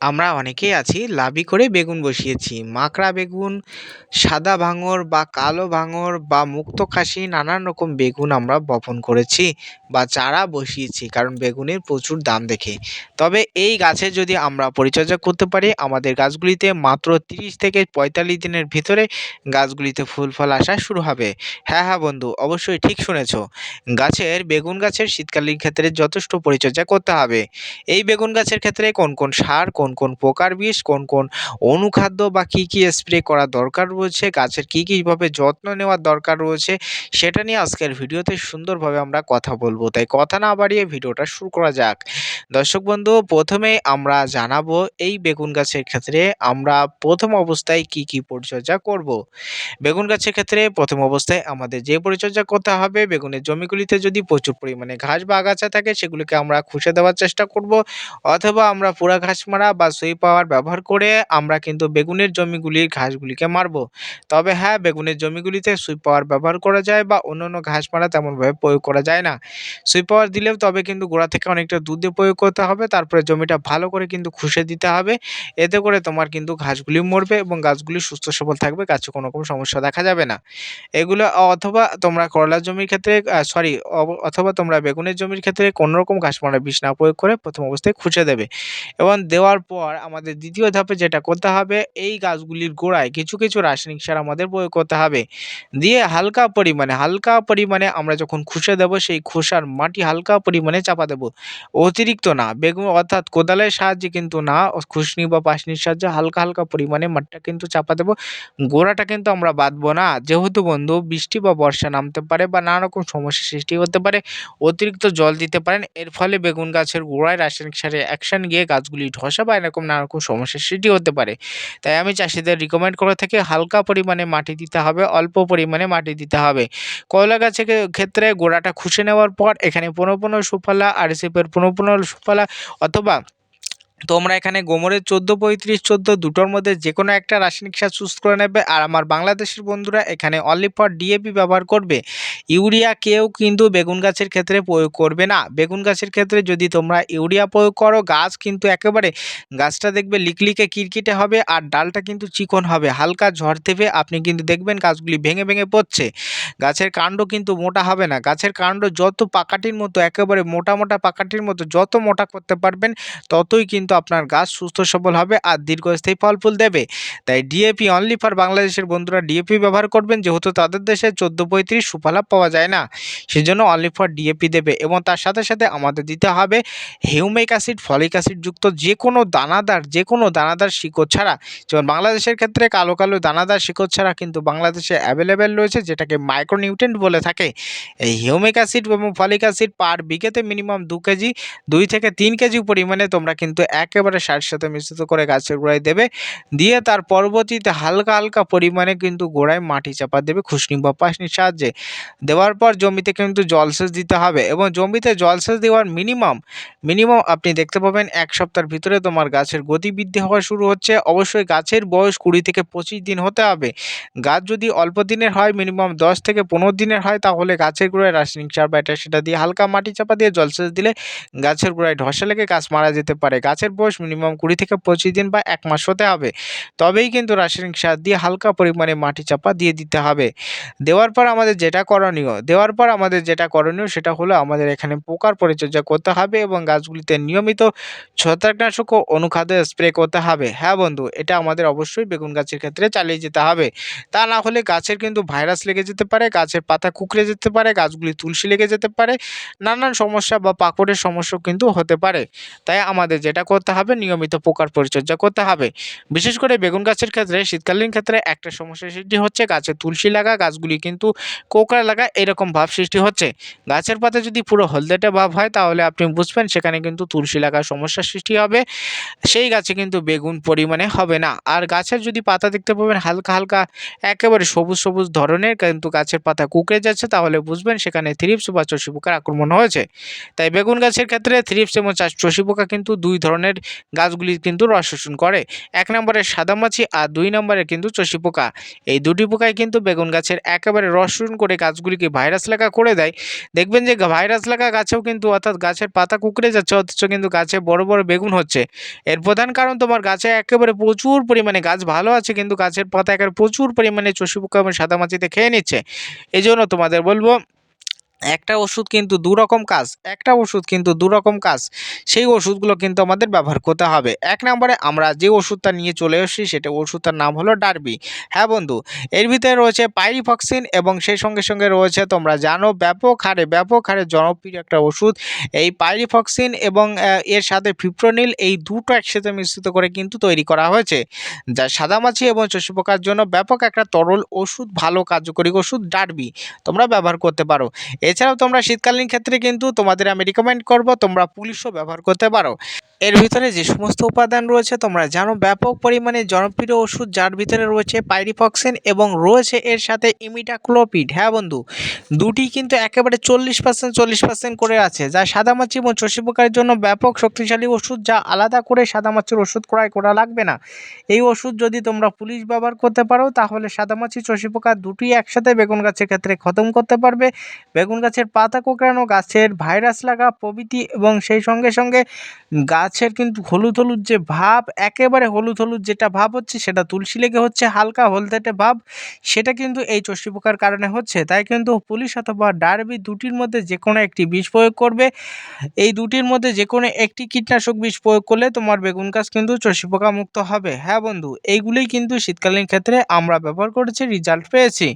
আমরা অনেকেই আছি, লাবি করে বেগুন বসিয়েছি। মাকড়া বেগুন, সাদা ভাঙর বা কালো ভাঙর বা মুক্ত খাসি, নানান রকম বেগুন আমরা বপন করেছি। বা চারা বসিয়েছি, কারণ বেগুনের প্রচুর দাম দেখে। তবে এই গাছে যদি আমরা পরিচর্যা করতে পারি, আমাদের গাছগুলিতে মাত্র তিরিশ থেকে পঁয়তাল্লিশ দিনের ভিতরে গাছগুলিতে ফুল ফল আসা শুরু হবে। হ্যাঁ হ্যাঁ বন্ধু, অবশ্যই ঠিক শুনেছ। গাছের, বেগুন গাছের শীতকালীন ক্ষেত্রে যথেষ্ট পরিচর্যা করতে হবে। এই বেগুন গাছের ক্ষেত্রে কোন কোন সার, কোন কোন পোকার বিষ, কোন কোন অনুখাদ্য বা কী কী স্প্রে করা দরকার রয়েছে, গাছের কী কীভাবে যত্ন নেওয়ার দরকার রয়েছে, সেটা নিয়ে আজকের ভিডিওতে সুন্দরভাবে আমরা কথা বলব। তাই কথা না বাড়িয়ে ভিডিওটা শুরু করা যাক। দর্শক বন্ধু, প্রথমে আমরা জানাব এই বেগুন গাছের ক্ষেত্রে আমরা প্রথম অবস্থায় কি কি পরিচর্যা করব। বেগুন গাছের ক্ষেত্রে প্রথম অবস্থায় আমাদের যে পরিচর্যা করতে হবে, বেগুনের জমিগুলিতে যদি প্রচুর পরিমাণে ঘাস বা আগাছা থাকে, সেগুলিকে আমরা খুশে দেওয়ার চেষ্টা করব। অথবা আমরা পুরা ঘাস মারা বা সুই পাওয়ার ব্যবহার করে আমরা কিন্তু বেগুনের জমিগুলির ঘাসগুলিকে মারব। তবে হ্যাঁ বেগুনের জমিগুলিতে সুই পাওয়ার ব্যবহার করা যায় বা অন্য অন্য ঘাস মারা তেমনভাবে প্রয়োগ করা যায় না। সুই পাওয়ার দিলেও তবে কিন্তু গোড়া থেকে অনেকটা দুধে প্রয়োগ করতে হবে, তারপরে জমিটা ভালো করে কিন্তু খুশে দিতে হবে। এতে করে তোমার কিন্তু ঘাসগুলি মরবে এবং গাছগুলি সুস্থ সবল থাকবে, গাছে কোনো রকম সমস্যা দেখা যাবে না। এগুলো অথবা তোমরা করলার জমির ক্ষেত্রে সরি অথবা তোমরা বেগুনের জমির ক্ষেত্রে কোনো রকম ঘাস মারা বিষ না প্রয়োগ করে প্রথম অবস্থায় খুঁজে দেবে। এবং দেওয়ার পর আমাদের দ্বিতীয় ধাপে যেটা করতে হবে, এই গাছগুলির গোড়ায় কিছু কিছু রাসায়নিক সার আমাদের প্রয়োগ করতে হবে। দিয়ে হালকা পরিমাণে হালকা পরিমাণে আমরা যখন খুশে দেব, সেই খোসার মাটি হালকা পরিমাণে চাপা দেব। অতিরিক্ত না, বেগুন অর্থাৎ কোদালের সাহায্যে কিন্তু না খুশনি বা পাশনির সাহায্যে হালকা হালকা পরিমাণে মাটিটা কিন্তু চাপা দেবো। গোড়াটা কিন্তু আমরা বাঁধবো না। যেহেতু বন্ধু, বৃষ্টি বা বর্ষা নামতে পারে বা নানা রকম সমস্যার সৃষ্টি হতে পারে, অতিরিক্ত জল দিতে পারেন। এর ফলে বেগুন গাছের গোড়ায় রাসায়নিক সারের অ্যাকশন গিয়ে গাছগুলি ধসা বা এরকম নানা রকম সমস্যার সৃষ্টি হতে পারে। তাই আমি চাষিদের রিকমেন্ড করে থাকি হালকা পরিমাণে মাটি দিতে হবে, অল্প পরিমাণে মাটি দিতে হবে। কয়লা গাছের ক্ষেত্রে গোড়াটা খুশে নেওয়ার পর এখানে পুনঃ পুনঃ সুফলা আর এসিপের পুনঃ পুনঃ সুফলা অথবা তোমরা এখানে গোমরের চোদ্দ, পঁয়ত্রিশ, চোদ্দ দুটোর মধ্যে যে কোনো একটা রাসায়নিক সার চুজ করে নেবে। আর আমার বাংলাদেশের বন্ধুরা এখানে অনলি ফর ডিএপি ব্যবহার করবে। ইউরিয়া কেউ কিন্তু বেগুন গাছের ক্ষেত্রে প্রয়োগ করবে না। বেগুন গাছের ক্ষেত্রে যদি তোমরা ইউরিয়া প্রয়োগ করো, গাছ কিন্তু একেবারে গাছটা দেখবে লিকলিকে কিরকিটে হবে আর ডালটা কিন্তু চিকন হবে। হালকা ঝড় দেবে আপনি কিন্তু দেখবেন গাছগুলি ভেঙে ভেঙে পড়ছে। গাছের কাণ্ড কিন্তু মোটা হবে না। গাছের কাণ্ড যত পাকাটির মতো, একেবারে মোটা মোটা পাকাটির মতো, যত মোটা করতে পারবেন, ততই কিন্তু কিন্তু আপনার গাছ সুস্থ সবল হবে আর দীর্ঘস্থায়ী ফল ফুল দেবে। তাই ডিএপি অনলি ফর বাংলাদেশের বন্ধুরা ডিএপি ব্যবহার করবেন, যেহেতু তাদের দেশে চোদ্দ পঁয়ত্রিশ সুফলাভ পাওয়া যায় না। সেই জন্য অনলি ফর ডিএপি দেবে এবং তার সাথে সাথে আমাদের দিতে হবে হিউমিক অ্যাসিড ফলিক অ্যাসিড যুক্ত যে কোনো দানাদার যে কোনো দানাদার শিকড় ছাড়া। যেমন বাংলাদেশের ক্ষেত্রে কালো কালো দানাদার শিকড় ছাড়া কিন্তু বাংলাদেশে অ্যাভেলেবেল রয়েছে, যেটাকে মাইক্রোনিউট্রেন্ট বলে থাকে। এই হিউমিক অ্যাসিড এবং ফলিক অ্যাসিড পার বিঘেতে মিনিমাম দু কেজি, দুই থেকে তিন কেজি পরিমাণে তোমরা কিন্তু একেবারে সারের সাথে মিশ্রিত করে গাছের গোড়ায় দেবে। দিয়ে তার পরবর্তীতে হালকা হালকা পরিমাণে কিন্তু গোড়ায় মাটি চাপা দেবে খুশনি বা পাশনির সাহায্যে। দেওয়ার পর জমিতে কিন্তু জলসেচ দিতে হবে এবং জমিতে জলসেচ দেওয়ার মিনিমাম মিনিমাম আপনি দেখতে পাবেন এক সপ্তাহের ভিতরে তোমার গাছের গতিবৃদ্ধি হওয়া শুরু হচ্ছে। অবশ্যই গাছের বয়স কুড়ি থেকে পঁচিশ দিন হতে হবে। গাছ যদি অল্প দিনের হয়, মিনিমাম দশ থেকে পনেরো দিনের হয়, তাহলে গাছের গোড়ায় রাসায়নিক সার বা এটা সেটা দিয়ে হালকা মাটি চাপা দিয়ে জলসেচ দিলে গাছের গোড়ায় ধসা লেগে গাছ মারা যেতে পারে। গাছের গাছের বয়স মিনিমাম কুড়ি থেকে পঁচিশ দিন বা এক মাস হতে হবে। তবেই কিন্তু রাসায়নিক সার দিয়ে হালকা পরিমাণে মাটি চাপা দিয়ে দিতে হবে। দেওয়ার পর আমাদের যেটা করণীয়, দেওয়ার পর আমাদের যেটা করণীয় সেটা হলো আমাদের এখানে পোকার পরিচর্যা করতে হবে এবং গাছগুলিতে নিয়মিত ছত্রাকনাশক ও অনুখাদ্য স্প্রে করতে হবে। হ্যাঁ বন্ধু, এটা আমাদের অবশ্যই বেগুন গাছের ক্ষেত্রে চালিয়ে যেতে হবে। তা না হলে গাছের কিন্তু ভাইরাস লেগে যেতে পারে, গাছের পাতা কুকড়ে যেতে পারে, গাছগুলি তুলসী লেগে যেতে পারে, নানান সমস্যা বা পাকড়ের সমস্যা কিন্তু হতে পারে। তাই আমাদের যেটা করতে হবে, নিয়মিত পোকার পরিচর্যা করতে হবে। বিশেষ করে বেগুন গাছের ক্ষেত্রে, শীতকালীন ক্ষেত্রে একটা সমস্যা সৃষ্টি হচ্ছে, গাছে তুলসী লাগা, গাছগুলি কিন্তু কোকড়া লাগা, এরকম ভাব সৃষ্টি হচ্ছে। গাছের পাতা যদি পুরো হলদেটে ভাব হয়, তাহলে আপনি বুঝবেন সেখানে কিন্তু তুলসী লাগার সমস্যার সৃষ্টি হবে। সেই গাছে কিন্তু বেগুন পরিমাণে হবে না। আর গাছের যদি পাতা দেখতে পাবেন, হালকা হালকা, একেবারে সবুজ সবুজ ধরনের কিন্তু গাছের পাতা কুকড়ে যাচ্ছে, তাহলে বুঝবেন সেখানে থ্রিপস বা চষি পোকার আক্রমণ হয়েছে। তাই বেগুন গাছের ক্ষেত্রে থ্রিপস এবং চষি পোকা কিন্তু দুই ধরনের ধরনের গাছগুলি কিন্তু রস শোষণ করে। এক নম্বরে সাদামাছি আর দুই নম্বরে কিন্তু চষি পোকা। এই দুটি পোকায় কিন্তু বেগুন গাছের একেবারে রস শোষণ করে গাছগুলিকে ভাইরাস লাগা করে দেয়। দেখবেন যে ভাইরাস লাগা গাছেও কিন্তু অর্থাৎ গাছের পাতা কুকড়ে যাচ্ছে, অথচ কিন্তু গাছে বড় বড় বেগুন হচ্ছে। এর প্রধান কারণ তোমার গাছে একেবারে প্রচুর পরিমাণে গাছ ভালো আছে, কিন্তু গাছের পাতা একেবারে প্রচুর পরিমাণে চষি পোকা এবং সাদামাছিতে খেয়ে নিচ্ছে। এই জন্য তোমাদের বলব একটা ওষুধ কিন্তু দু রকম কাজ, একটা ওষুধ কিন্তু দু রকম কাজ, সেই ওষুধগুলো কিন্তু আমাদের ব্যবহার করতে হবে। এক নম্বরে আমরা যে ওষুধটা নিয়ে চলে এসেছি সেটা ওষুধটার নাম হলো ডারবি। হ্যাঁ বন্ধু, এর ভিতরে রয়েছে পাইরিফক্সিন এবং সেই সঙ্গে সঙ্গে রয়েছে তোমরা জানো ব্যাপক হারে ব্যাপক হারে জনপ্রিয় একটা ওষুধ। এই পাইরিফক্সিন এবং এর সাথে ফিপ্রোনিল এই দুটো একসাথে মিশ্রিত করে কিন্তু তৈরি করা হয়েছে, যা সাদামাছি এবং চষি পোকার জন্য ব্যাপক একটা তরল ওষুধ, ভালো কার্যকরী ওষুধ ডারবি। তোমরা ব্যবহার করতে পারো। এছাড়াও তোমরা শীতকালীন ক্ষেত্রে কিন্তু তোমাদের আমি রিকমেন্ড করব তোমরা পুলিশও ব্যবহার করতে পারো। এর ভিতরে যে সমস্ত উপাদান রয়েছে, তোমরা জানো ব্যাপক পরিমাণে জনপ্রিয় ওষুধ যার ভিতরে রয়েছে পাইরিফক্সিন এবং রয়েছে এর সাথে ইমিটাক্লোপিড হ্যাঁ বন্ধু, দুটি কিন্তু একেবারে চল্লিশ পার্সেন্ট চল্লিশ পার্সেন্ট করে আছে, যা সাদামাছি এবং চষি পোকার জন্য ব্যাপক শক্তিশালী ওষুধ, যা আলাদা করে সাদামাছির ওষুধ ক্রয় করা লাগবে না। এই ওষুধ যদি তোমরা পুলিশ ব্যবহার করতে পারো, তাহলে সাদামাছি চষি পোকা দুটি একসাথে বেগুন গাছের ক্ষেত্রে খতম করতে পারবে। বেগুন গাছের পাতা কোঁকড়ানো, গাছের ভাইরাস লাগা প্রভৃতি এবং সেই সঙ্গে সঙ্গে গাছের কিন্তু হলুদ হলুদ যে ভাব, একেবারে হলুদ হলুদ যেটা ভাব হচ্ছে, সেটা তুলসী লেগে হচ্ছে, হালকা হলদেটে ভাব, সেটা কিন্তু এই চষি পোকার কারণে হচ্ছে। তাই কিন্তু পুলিশ অথবা ডারবি দুটির মধ্যে যে কোনো একটি বিষ প্রয়োগ করবে। এই দুটির মধ্যে যে কোনো একটি কীটনাশক বিষ প্রয়োগ করলে তোমার বেগুন গাছ কিন্তু চষি পোকা মুক্ত হবে। হ্যাঁ বন্ধু, এইগুলোই কিন্তু শীতকালীন ক্ষেত্রে আমরা ব্যবহার করেছি রেজাল্ট পেয়েছি।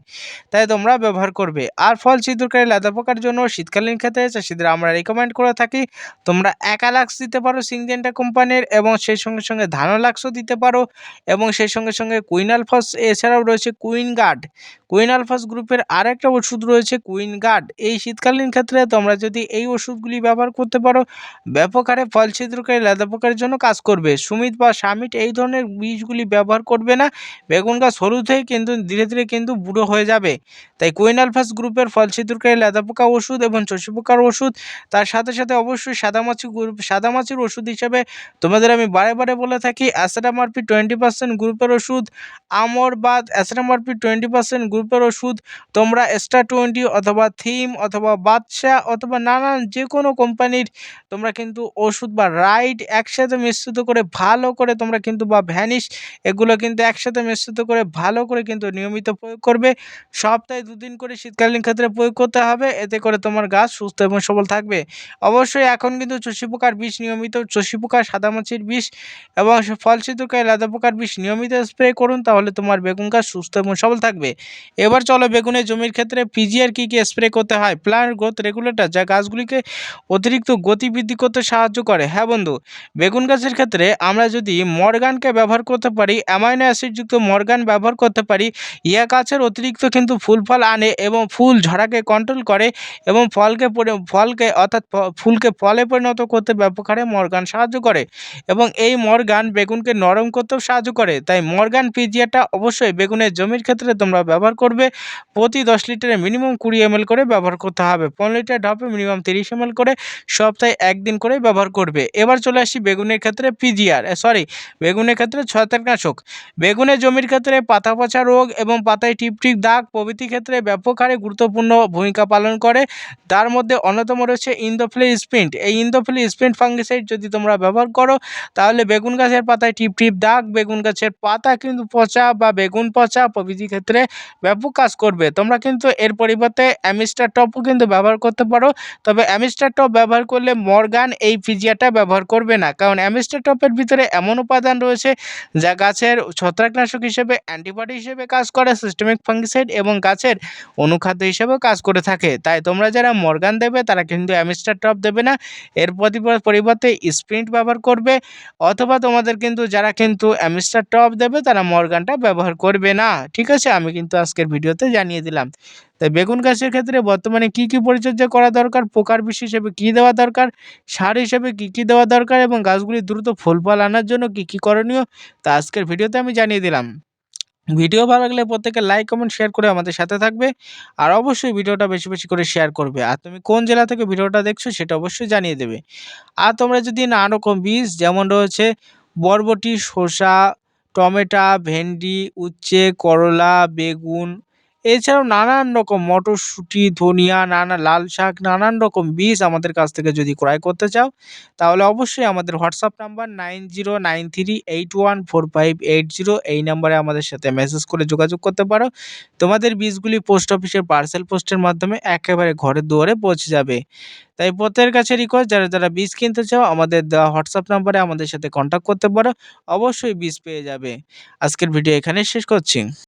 তাই তোমরা ব্যবহার করবে। আর ফল ছিদ্রকারী লাদা পোকার জন্য শীতকালীন ক্ষেত্রে চাষিদের আমরা রেকমেন্ড করে থাকি, তোমরা একালাক্স দিতে পারো সিংজেন্টা কোম্পানির এবং সেই সঙ্গে সঙ্গে ধানোলাক্সও দিতে পারো এবং সেই সঙ্গে সঙ্গে কুইনাল ফস এছাড়াও রয়েছে কুইন গার্ড। কুইন আলফাস গ্রুপের আরেকটা ওষুধ রয়েছে কুইন গার্ড এই শীতকালীন ক্ষেত্রে তোমরা যদি এই ওষুধগুলি ব্যবহার করতে পারো, ব্যাপক হারে ফল ছিদ্রকারী লেদা পোকার জন্য কাজ করবে। সুমিত বা সামিট এই ধরনের বীজগুলি ব্যবহার করবে না। বেগুন গাছ হলুদ হয়ে কিন্তু ধীরে ধীরে কিন্তু বুড়ো হয়ে যাবে। তাই কুইন আলফাস গ্রুপের ফল ছিদ্রকারী লেদা পোকা ওষুধ এবং চষি পোকার ওষুধ, তার সাথে সাথে অবশ্যই সাদামাছি গ্রুপ, সাদামাছির ওষুধ হিসাবে তোমাদের আমি বারে বারে বলে থাকি অ্যাসেটামারপি টোয়েন্টি পার্সেন্ট গ্রুপের ওষুধ আমর বাদ অ্যাসেটামারপি টোয়েন্টি পার্সেন্ট গ্রুপের ওষুধ তোমরা এক্সট্রা টোয়েন্টি অথবা থিম অথবা বাদশা অথবা নানান যে কোনো কোম্পানির, তোমরা কিন্তু ওষুধ বা রাইড একসাথে মিশ্রিত করে ভালো করে তোমরা কিন্তু বা ভ্যানিশ এগুলো কিন্তু একসাথে মিশ্রিত করে ভালো করে কিন্তু নিয়মিত প্রয়োগ করবে। সপ্তাহে দুদিন করে শীতকালীন ক্ষেত্রে প্রয়োগ করতে হবে, এতে করে তোমার গাছ সুস্থ এবং সবল থাকবে। অবশ্যই এখন কিন্তু চষি পোকার বিষ নিয়মিত, চষি পোকা সাদামাছির বিষ এবং সে ফল ছিদ্রকারী লেদা পোকার বিষ নিয়মিত স্প্রে করুন, তাহলে তোমার বেগুন গাছ সুস্থ এবং সবল থাকবে। এবার চলো বেগুনের জমির ক্ষেত্রে পিজিআর কী কী স্প্রে করতে হয়? প্লান্ট গ্রোথ রেগুলেটর যা গাছগুলিকে অতিরিক্ত গতি বৃদ্ধি করতে সাহায্য করে। হ্যাঁ বন্ধু, বেগুন গাছের ক্ষেত্রে আমরা যদি মর্গানকে ব্যবহার করতে পারি অ্যামাইনো অ্যাসিডযুক্ত মর্গান ব্যবহার করতে পারি ইয়া গাছের অতিরিক্ত কিন্তু ফুল ফল আনে এবং ফুল ঝরাকে কন্ট্রোল করে এবং ফলকে ফলকে অর্থাৎ ফুলকে ফলে পরিণত করতে ব্যাপক হারে মর্গান সাহায্য করে এবং এই মর্গান বেগুনকে নরম করতেও সাহায্য করে। তাই মর্গান পিজিয়াটা অবশ্যই বেগুনের জমির ক্ষেত্রে তোমরা ব্যবহার করবে। প্রতি দশ লিটারে মিনিমাম কুড়ি এমএল করে ব্যবহার করতে হবে। পনেরো লিটার ঢপে মিনিমাম তিরিশ এমএল করে সপ্তাহে একদিন করে ব্যবহার করবে। এবার চলে আসি বেগুনের ক্ষেত্রে পিজিআর সরি বেগুনের ক্ষেত্রে ছত্রাকনাশক। বেগুনের জমির ক্ষেত্রে পাতা পচা রোগ এবং পাতায় টিপটিপ দাগ প্রভৃতি ক্ষেত্রে ব্যাপক হারে গুরুত্বপূর্ণ ভূমিকা পালন করে। তার মধ্যে অন্যতম রয়েছে ইন্দোফিলি স্প্রিন্ট এই ইন্দোফিলি স্প্রিন্ট ফাঙ্গিসাইড যদি তোমরা ব্যবহার করো, তাহলে বেগুন গাছের পাতায় টিপ টিপ দাগ, বেগুন গাছের পাতা কিন্তু পচা বা বেগুন পচা প্রভৃতি ক্ষেত্রে ব্যাপক কাজ করবে। তোমরা কিন্তু এর পরিবর্তে অ্যামিস্টার টপও কিন্তু ব্যবহার করতে পারো। তবে অ্যামিস্টার টপ ব্যবহার করলে মর্গান এই ফিজিয়াটা ব্যবহার করবে না। কারণ অ্যামিস্টার টপের ভিতরে এমন উপাদান রয়েছে যা গাছের ছত্রাকনাশক হিসেবে অ্যান্টিবায়োটিক হিসেবে কাজ করে, সিস্টেমিক ফাঙ্গিসাইড এবং গাছের অনুখাদ্য হিসেবেও কাজ করে থাকে। তাই তোমরা যারা মর্গান দেবে, তারা কিন্তু অ্যামিস্টার টপ দেবে না। এর পরিবর্তে স্প্রিন্ট ব্যবহার করবে। অথবা তোমাদের কিন্তু, যারা কিন্তু অ্যামিস্টার টপ দেবে, তারা মর্গানটা ব্যবহার করবে না। ঠিক আছে? আমি কিন্তু আজকের ভিডিওতে জানিয়ে দিলাম। তাই বেগুন গাছের ক্ষেত্রে বর্তমানে কি কি পরিচর্যা করা দরকার, পোকার বিষ হিসেবে কী দেওয়া দরকার, সার হিসেবে কী কী দেওয়া দরকার এবং গাছগুলি দ্রুত ফুল ফল আনার জন্য কী কী করণীয়, তা আজকের ভিডিওতে আমি জানিয়ে দিলাম। ভিডিও ভালো লাগলে প্রত্যেকে লাইক, কমেন্ট, শেয়ার করে আমাদের সাথে থাকবে আর অবশ্যই ভিডিওটা বেশি বেশি করে শেয়ার করবে। আর তুমি কোন জেলা থেকে ভিডিওটা দেখছ সেটা অবশ্যই জানিয়ে দেবে। আর তোমরা যদি নানা রকম বীজ, যেমন রয়েছে বরবটি, শসা টমেটো ভেন্ডি উচ্ছে করলা বেগুন এছাড়াও নানান রকম মটরশুঁটি, ধনিয়া, নানা লাল শাক, নানান রকম বীজ আমাদের কাছ থেকে যদি ক্রয় করতে চাও, তাহলে অবশ্যই আমাদের WhatsApp number nine zero nine three eight one four five eight zero এই নাম্বারে আমাদের সাথে মেসেজ করে যোগাযোগ করতে পারো। তোমাদের বীজগুলি পোস্ট অফিসের পার্সেল পোস্টের মাধ্যমে একেবারে ঘরের দুয়ারে পৌঁছে যাবে। তাই প্রত্যেকের কাছে রিকোয়েস্ট যারা যারা বীজ কিনতে চাও, আমাদের দেওয়া হোয়াটসঅ্যাপ নাম্বারে আমাদের সাথে কন্ট্যাক্ট করতে পারো, অবশ্যই বীজ পেয়ে যাবে। আজকের ভিডিও এখানেই শেষ করছি।